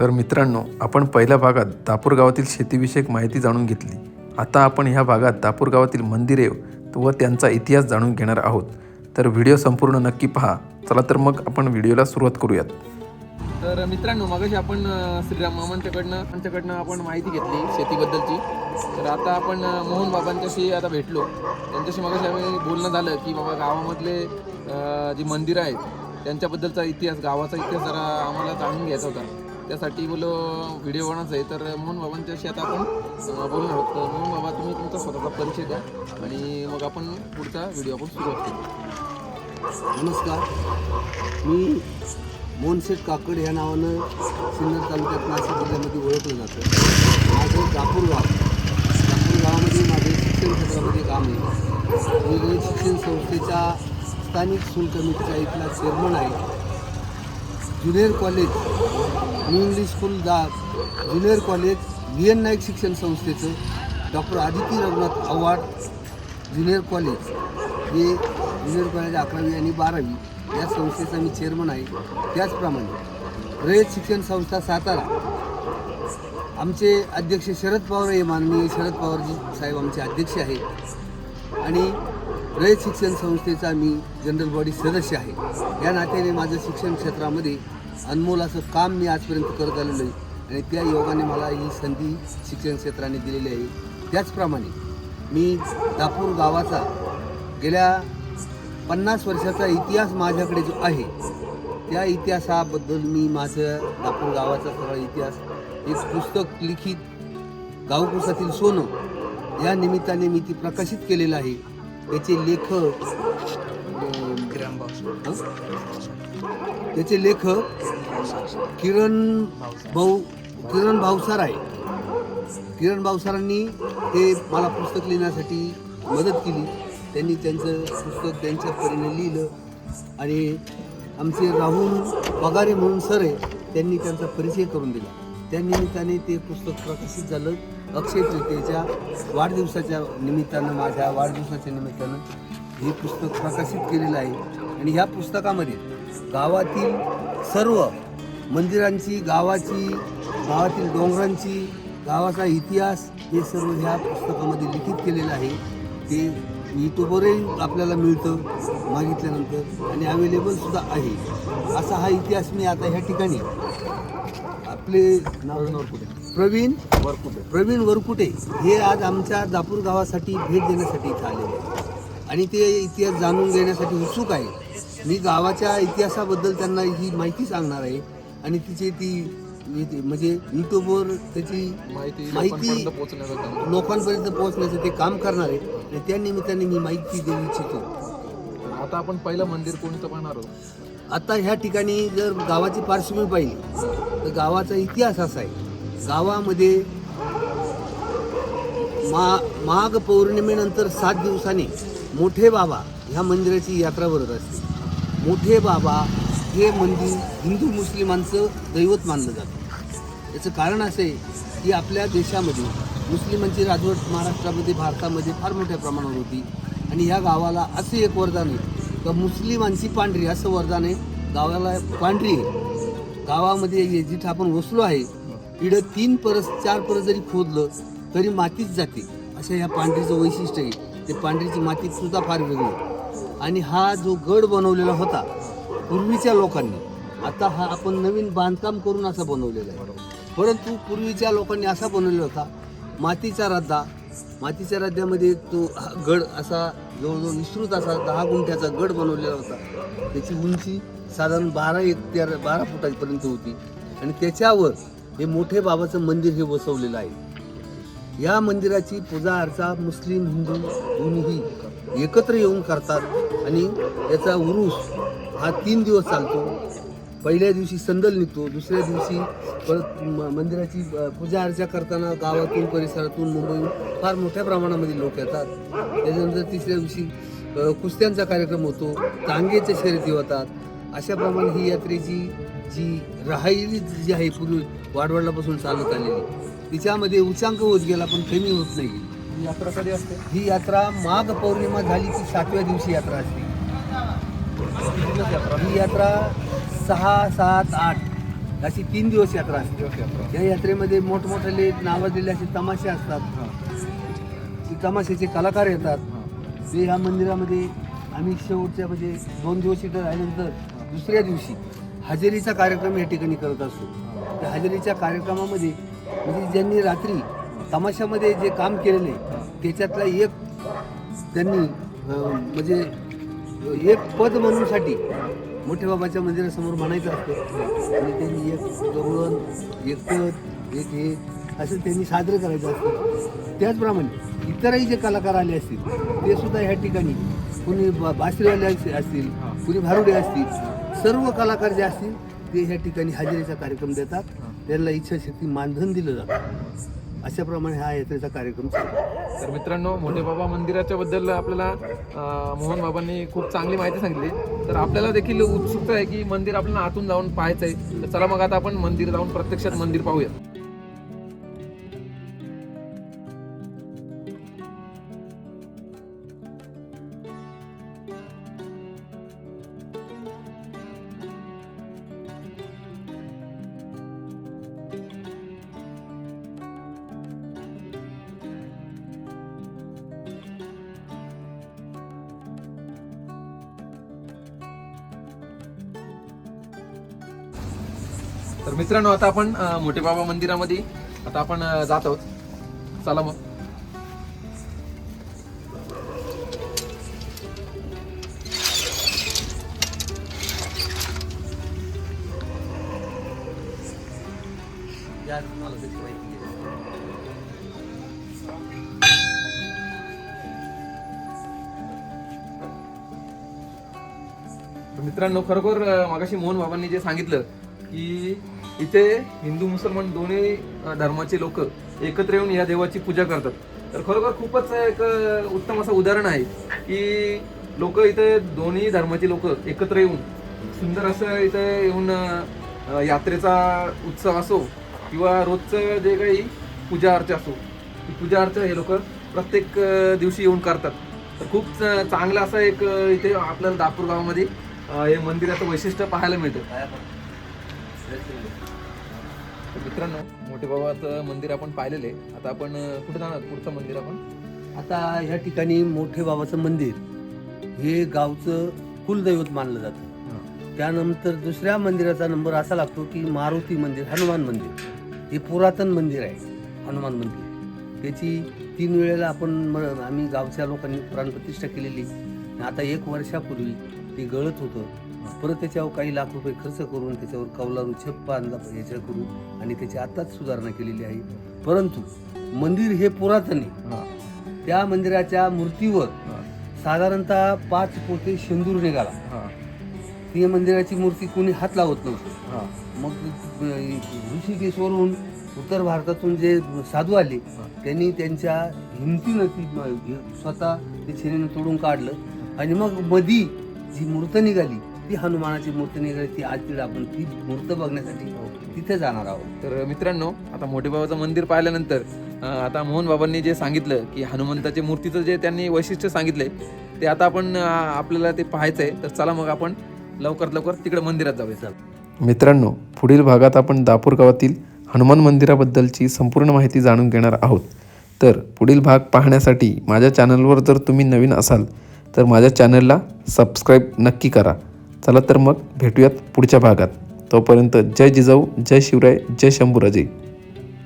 तर मित्रांनो आपण पहिल्या भागात दापूर गावातील शेतीविषयक माहिती जाणून घेतली. आता आपण ह्या भागात दापूर गावातील मंदिरे व त्यांचा इतिहास जाणून घेणार आहोत. तर व्हिडिओ संपूर्ण नक्की पहा. चला तर मग आपण व्हिडिओला सुरुवात करूयात. तर मित्रांनो मगाशी आपण श्रीराम मामांच्याकडनं त्यांच्याकडनं आपण माहिती घेतली शेतीबद्दलची. तर आता आपण मोहन बाबांच्याशी आता भेटलो. त्यांच्याशी मगाशी आम्ही बोलणं झालं की बाबा गावामधले जी मंदिरं आहेत त्यांच्याबद्दलचा इतिहास गावाचा इतिहास जरा आम्हाला जाणून घ्यायचा होता. त्यासाठी मुलं व्हिडिओ बनवायचा आहे. तर मोहन बाबांच्याशी आता आपण बोलणार आहोत. तर मोहन बाबा तुम्ही तुमचा स्वतःचा परिचय द्या आणि मग आपण पुढचा व्हिडिओ आपण सुरुवात करू नमस्कार. मी मोहनशेठ काकड या नावानं सिन्नर तालुक्यात नाशिक जिल्ह्यामध्ये ओळखलं जातं. माझं दापूर गाव दापूर गावामध्ये माझे शिक्षण क्षेत्रामध्ये काम आहे. मी शिक्षण संस्थेच्या स्थानिक स्कूल कमिटीच्या इथला चेअरमन आहे. Junior college new English school Das junior college V N Naik शिक्षण संस्थेचं doctor Aditi Raghunath Awhad junior college. हे ज्युनियर कॉलेज अकरावी आणि बारावी या संस्थेचा मी चेअरमन आहे. त्याचप्रमाणे रयत शिक्षण संस्था सातारा. आमचे अध्यक्ष शरद पवार हे माननीय शरद पवारजी साहेब आमचे अध्यक्ष आहेत. आणि रयत शिक्षण संस्थेचा मी जनरल बॉडी सदस्य आहे. या नात्याने माझं शिक्षण क्षेत्रामध्ये अनमोल असं काम मी आजपर्यंत करत आलेलो आहे. आणि त्या योगाने मला ही संधी शिक्षण क्षेत्राने दिलेली आहे. त्याचप्रमाणे मी दापूर गावाचा गेल्या पन्नास वर्षाचा इतिहास माझ्याकडे जो आहे त्या इतिहासाबद्दल मी माझं दापूर गावाचा सगळा इतिहास एक पुस्तक लिखित गावकुसातील सोनं या निमित्ताने मी ती प्रकाशित केलेलं आहे. त्याचे लेखक त्याचे लेखक किरण भाऊ किरण भावसार आहे किरण भावसारांनी ते मला पुस्तक लिहिण्यासाठी मदत केली. त्यांनी त्यांचं पुस्तक त्यांच्या परीने लिहिलं. आणि आमचे राहुल पगारे म्हणून सर आहे त्यांनी त्यांचा परिचय करून दिला. त्या निमित्ताने ते पुस्तक प्रकाशित झालं. अक्षय तृतीयेच्या वाढदिवसाच्या निमित्तानं माझ्या वाढदिवसाच्या निमित्तानं हे पुस्तक प्रकाशित केलेलं आहे. आणि ह्या पुस्तकामध्ये गावातील सर्व मंदिरांची गावाची गावातील डोंगरांची गावाचा इतिहास हे सर्व ह्या पुस्तकामध्ये लिखित केलेलं आहे. ते यूट्यूबवरही आपल्याला मिळतं मागितल्यानंतर आणि अवेलेबलसुद्धा आहे. असा हा इतिहास मी आता ह्या ठिकाणी आपले नाव प्रवीण वरकुटे. प्रवीण वरकुटे. हे आज आमच्या दापूर गावासाठी भेट देण्यासाठी इथं आलेले आहेत. आणि ते इतिहास जाणून घेण्यासाठी उत्सुक आहे मी गावाच्या इतिहासाबद्दल त्यांना ही माहिती सांगणार आहे. आणि तिचे ती म्हणजे यूट्यूबवर त्याची माहिती माहिती लोकांपर्यंत पोहोचण्याचं ते काम करणार आहे आणि त्या निमित्ताने मी माहिती देऊ इच्छितो. आता आपण पहिलं मंदिर कोणतं पाहणार आहोत? आता ह्या ठिकाणी जर गावाची पार्श्वभूमी पाहिली तर गावाचा इतिहास असा आहे. गावामध्ये मा माघ पौर्णिमेनंतर सात दिवसांनी मोठे बाबा ह्या मंदिराची यात्रा भरत असते. मोठे बाबा हे मंदिर हिंदू मुस्लिमांचं दैवत मानलं जातं. याचं कारण असं आहे की आपल्या देशामध्ये मुस्लिमांची राजवट महाराष्ट्रामध्ये भारतामध्ये फार मोठ्या प्रमाणावर होती आणि ह्या गावाला असं एक वरदान आहे का मुस्लिमांची पांढरी असं वरदान आहे. गावाला पांढरी आहे. गावामध्ये जिथं आपण वसलो आहे इडं तीन परस चार परस जरी खोदलं तरी मातीच जाते. अशा ह्या पांढरीचं वैशिष्ट्य आहे. ते पांढरीची माती सुद्धा फार वेगळी आणि हा जो गड बनवलेला होता पूर्वीच्या लोकांनी आता हा आपण नवीन बांधकाम करून असा बनवलेला आहे. परंतु पूर्वीच्या लोकांनी असा बनवलेला होता मातीचा रद्दा. मातीच्या रद्द्यामध्ये तो हा गड असा जवळजवळ विस्तृत असा दहा गुंठ्याचा गड बनवलेला होता. त्याची उंची साधारण बारा एक तेरा बारा फुटापर्यंत होती. आणि त्याच्यावर हे मोठे बाबाचं मंदिर हे बसवलेलं आहे. या मंदिराची पूजा अर्चा मुस्लिम हिंदू दोन्हीही एकत्र येऊन करतात. आणि याचा उरूस हा तीन दिवस चालतो. पहिल्या दिवशी संदल निघतो दुसऱ्या दिवशी परत मंदिराची पूजा अर्चा करताना गावातून परिसरातून मुंबईहून फार मोठ्या प्रमाणामध्ये लोक येतात. त्याच्यानंतर तिसऱ्या दिवशी कुस्त्यांचा कार्यक्रम होतो टांगेच्या शर्यती होतात. अशा प्रमाणे ही यात्रेची जी राहिली जी आहे पूर्वी वाडवडलापासून चालत आलेली तिच्यामध्ये उच्चांक होत गेला पण कमी होत नाही. ही यात्रा कधी असते? ही यात्रा माघ पौर्णिमा झाली की सातव्या दिवशी यात्रा असते. ही यात्रा सहा सात आठ. अशी तीन दिवस यात्रा असते. या यात्रेमध्ये मोठमोठे नावाजलेले असे तमाशे असतात. तमाशाचे कलाकार येतात. ते ह्या मंदिरामध्ये आम्ही शेवटच्या म्हणजे दोन दिवस इथं राहिल्यानंतर दुसऱ्या दिवशी हजेरीचा कार्यक्रम या ठिकाणी करत असतो त्या हजेरीच्या कार्यक्रमामध्ये म्हणजे ज्यांनी रात्री तमाशामध्ये जे काम केलेले त्याच्यातला एक त्यांनी म्हणजे एक पद म्हणूनसाठी मोठ्या बाबाच्या मंदिरासमोर म्हणायचं असतं आणि त्यांनी एक गवळण एक पद एक हे असं त्यांनी साजरं करायचं असतं. त्याचप्रमाणे इतरही जे कलाकार आले असतील ते सुद्धा ह्या ठिकाणी कुणी बा- बासरीवाले असतील कुणी भारुडे असतील सर्व कलाकार जे असतील ते ह्या ठिकाणी हजेरीचा कार्यक्रम देतात. त्यांना इच्छाशक्ती मानधन दिलं जातं. अशाप्रमाणे हा यात्रेचा कार्यक्रम तर मित्रांनो मोठे बाबा मंदिराच्या बद्दल आपल्याला मोहन बाबांनी खूप चांगली माहिती सांगितली. तर आपल्याला देखील उत्सुकता आहे की मंदिर आपल्याला आतून जाऊन पाहायचं आहे तर चला मग आता आपण मंदिर जाऊन प्रत्यक्षात मंदिर पाहूया. तर मित्रांनो आता आपण मोठे बाबा मंदिरामध्ये आता आपण जात आहोत. चला मग. तर मित्रांनो खरोखर मागाशी मोहन बाबांनी जे सांगितलं की इथे हिंदू मुसलमान दोन्ही धर्माचे लोक एकत्र येऊन या देवाची पूजा करतात. तर खरोखर खूपच एक उत्तम असं उदाहरण आहे की लोक इथे दोन्ही धर्माचे लोक एकत्र येऊन सुंदर असं इथे येऊन यात्रेचा उत्सव असो किंवा रोजचं जे काही पूजा अर्चा असो ती पूजा अर्चा हे लोक प्रत्येक दिवशी येऊन करतात. तर खूप चांगलं असं एक इथे आपल्याला दापूर गावामध्ये हे मंदिराचं वैशिष्ट्य पाहायला मिळतं. तर मित्रांनो मोठे बाबाचं मंदिर आपण पाहिलेलं. आहे आता आपण कुठे जाणार? पुढचं मंदिर आपण? आता ह्या ठिकाणी मोठे बाबाचं मंदिर हे गावचं कुलदैवत मानलं जातं. त्यानंतर दुसऱ्या मंदिराचा नंबर असा लागतो की मारुती मंदिर हनुमान मंदिर. हे पुरातन मंदिर आहे हनुमान मंदिर. त्याची तीन वेळेला आपण म- आम्ही गावच्या लोकांनी प्राणप्रतिष्ठा केलेली. आता एक वर्षापूर्वी ते गळत होतं. परत त्याच्यावर काही लाख रुपये खर्च करून त्याच्यावर कौलारू छप्प बांधला याच्या करून आणि त्याची आताच सुधारणा केलेली आहे. परंतु मंदिर हे पुरातन आहे. त्या मंदिराच्या मूर्तीवर साधारणतः पाच पोते शेंदूर निघाला. ती मंदिराची मूर्ती कोणी हात लावत नव्हतं. मग ऋषिकेशवरून उत्तर भारतातून जे साधू आले त्यांनी त्यांच्या हिमतीनं ती स्वतः ते छेनेनं तोडून काढलं. आणि मग मधी जी मूर्त निघाली ती हनुमानाची मूर्ती निघाली ती आज तिला आपण ती मूर्त बघण्यासाठी तिथे जाणार आहोत. तर मित्रांनो आता मोठे बाबाचं मंदिर पाहिल्यानंतर आता मोहन बाबांनी जे सांगितलं की हनुमंताच्या मूर्तीचं जे त्यांनी वैशिष्ट्य सांगितलंय ते आता आपण आपल्याला ते पाहायचं आहे. तर चला मग आपण लवकरात लवकर तिकडे मंदिरात जाऊया. मित्रांनो पुढील भागात आपण दापूर गावातील हनुमान मंदिराबद्दलची संपूर्ण माहिती जाणून घेणार आहोत. तर पुढील भाग पाहण्यासाठी माझ्या चॅनलवर जर तुम्ही नवीन असाल तर माझ्या चॅनलला सबस्क्राईब नक्की करा. चला तर मग भेटूयात पुढच्या भागात. तोपर्यंत जय जिजाऊ जय शिवराय जय शंभूराजे.